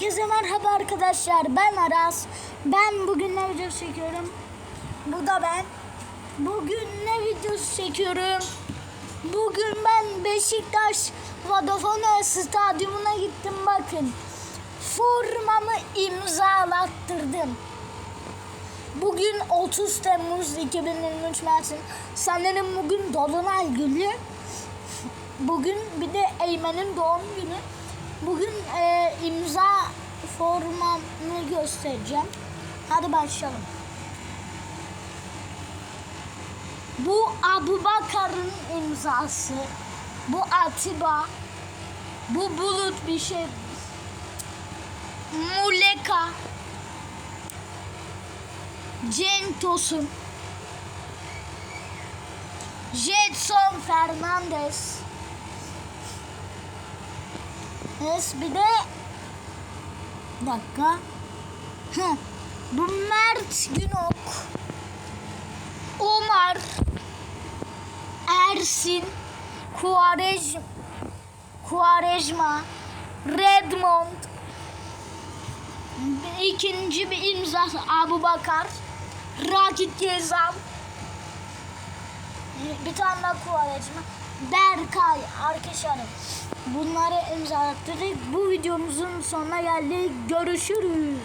Herkese merhaba arkadaşlar. Ben Aras. Ben bugün ne videosu çekiyorum? Bu da ben. Bugün ne videosu çekiyorum? Bugün ben Beşiktaş Vodafone Stadyumuna gittim bakın. Formamı imzalattırdım. Bugün 30 Temmuz 2023 Mersin. Sanırım bugün Dolunay günü. Bugün bir de Eymen'in doğum günü. Bugün e, imza formamı göstereceğim. Hadi başlayalım. Bu Abu Bakar'ın imzası. Bu Atiba. Bu Bulut bir şey. Muleka. Cenk Tosun. Jetson Fernandez. Evet bir de bir dakika. Hı. Bu Mert Günok. Omar Ersin Kuarej Kuarejma Redmond ikinci bir imza Abu Bakar Rakit Gezal bir tane daha Kuarejma Berkay arkadaşlarım bunları imzalattırdık. Bu videomuzun sonuna geldik. Görüşürüz.